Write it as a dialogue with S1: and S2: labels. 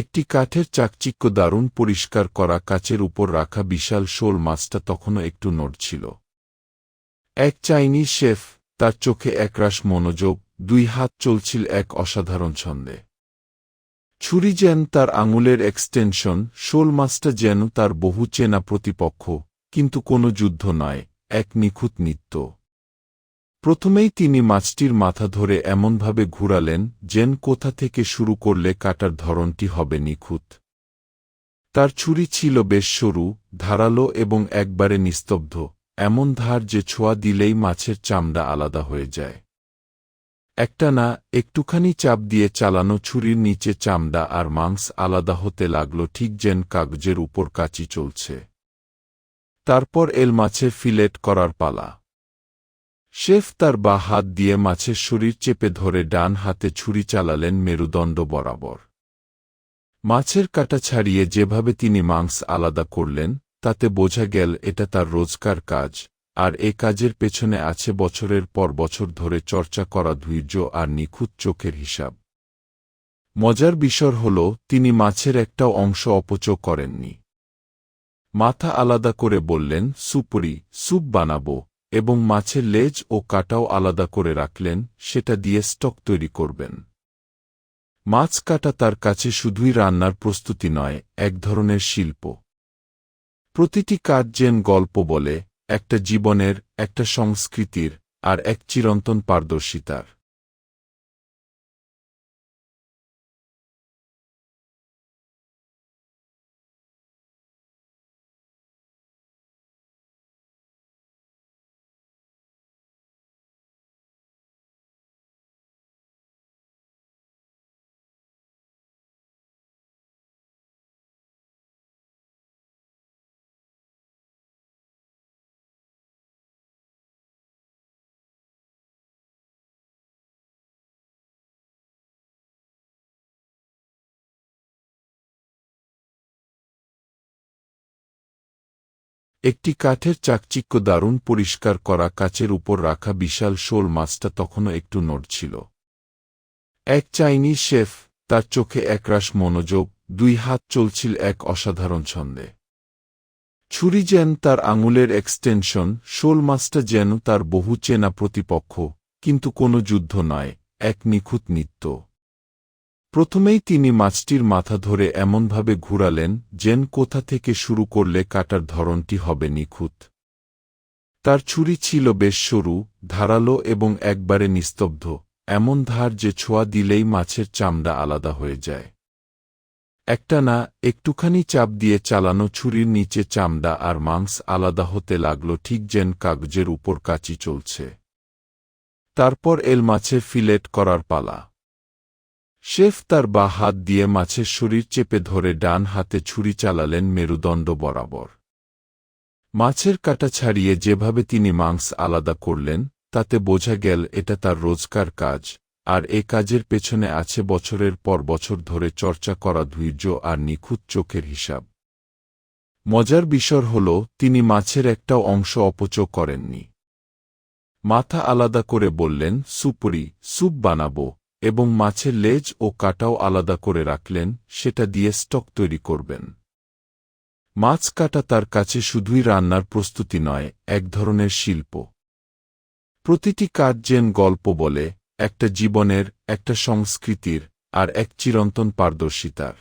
S1: একটি কাঠের চাকচিক্য দারুণ পরিষ্কার করা কাচের উপর রাখা বিশাল শোল মাছটা তখনও একটু নড়ছিল। এক চাইনিজ শেফ, তার চোখে একরাশ মনোযোগ, দুই হাত চলছিল এক অসাধারণ ছন্দে। ছুরি যেন তার আঙুলের এক্সটেনশন, শোল মাছটা যেন তার বহু চেনা প্রতিপক্ষ, কিন্তু কোনো যুদ্ধ নয়, এক নিখুঁত নৃত্য। প্রথমেই তিনি মাছটির মাথা ধরে এমনভাবে ঘুরালেন যেন কোথা থেকে শুরু করলে কাটার ধরনটি হবে নিখুঁত? তার ছুরি ছিল বেশ সরু, ধারালো এবং একবারে নিস্তব্ধ, এমন ধার যে ছোঁয়া দিলেই মাছের চামড়া আলাদা হয়ে যায়। একটা না একটুখানি চাপ দিয়ে চালানো ছুরির নিচে চামড়া আর মাংস আলাদা হতে লাগল ঠিক যেন কাগজের উপর কাচি চলছে। তারপর এল মাছের ফিলেট করার পালা। শেফ তার বা হাত দিয়ে মাছের শরীর চেপে ধরে ডান হাতে ছুরি চালালেন মেরুদণ্ড বরাবর। মাছের কাটা ছাড়িয়ে যেভাবে তিনি মাংস আলাদা করলেন, তাতে বোঝা গেল এটা তার রোজকার কাজ, আর এ কাজের পেছনে আছে বছরের পর বছর ধরে চর্চা করা ধৈর্য আর নিখুঁত চোখের হিসাব। মজার বিষয় হল, তিনি মাছের একটাও অংশ অপচয় করেননি। মাথা আলাদা করে বললেন, সুপুরি, স্যুপ বানাবো। এবং মাছের লেজ ও কাটাও আলাদা করে রাখলেন, সেটা দিয়ে স্টক তৈরি করবেন। মাছ কাটা তার কাছে শুধুই রান্নার প্রস্তুতি নয়, এক ধরনের শিল্প। প্রতিটি কাজ যেন গল্প বলে, একটা জীবনের, একটা সংস্কৃতির, আর এক চিরন্তন পারদর্শিতার। একটি কাঠের চাকচিক্য দারুণ পরিষ্কার করা কাচের উপর রাখা বিশাল শোল মাছটা তখনও একটু নড়ছিল। এক চাইনিজ শেফ, তার চোখে একরাশ মনোযোগ, দুই হাত চলছিল এক অসাধারণ ছন্দে। ছুরি যেন তার আঙুলের এক্সটেনশন, শোল মাছটা যেন তার বহু চেনা প্রতিপক্ষ, কিন্তু কোনো যুদ্ধ নয়, এক নিখুঁত নৃত্য। প্রথমেই তিনি মাছটির মাথা ধরে এমনভাবে ঘুরালেন যেন কোথা থেকে শুরু করলে কাটার ধরনটি হবে নিখুঁত? তার ছুরি ছিল বেশ সরু, ধারালো এবং একবারে নিস্তব্ধ, এমন ধার যে ছোঁয়া দিলেই মাছের চামড়া আলাদা হয়ে যায়। একটা না একটুখানি চাপ দিয়ে চালানো ছুরির নিচে চামড়া আর মাংস আলাদা হতে লাগল, ঠিক যেন কাগজের উপর কাচি চলছে। তারপর এল মাছের ফিলেট করার পালা। শেফ তার বা হাত দিয়ে মাছের শরীর চেপে ধরে ডান হাতে ছুরি চালালেন মেরুদণ্ড বরাবর। মাছের কাটা ছাড়িয়ে যেভাবে তিনি মাংস আলাদা করলেন, তাতে বোঝা গেল এটা তার রোজকার কাজ, আর এ কাজের পেছনে আছে বছরের পর বছর ধরে চর্চা করা ধৈর্য আর নিখুঁত চোখের হিসাব। মজার বিষয় হল, তিনি মাছের একটাও অংশ অপচয় করেননি। মাথা আলাদা করে বললেন, সুপুরি, স্যুপ বানাবো। এবং মাছের লেজ ও কাটাও আলাদা করে রাখলেন, সেটা দিয়ে স্টক তৈরি করবেন। মাছ কাটা তার কাছে শুধুই রান্নার প্রস্তুতি নয়, এক ধরনের শিল্প। প্রতিটি কাজ যেন গল্প বলে, একটা জীবনের, একটা সংস্কৃতির, আর এক চিরন্তন পারদর্শিতার।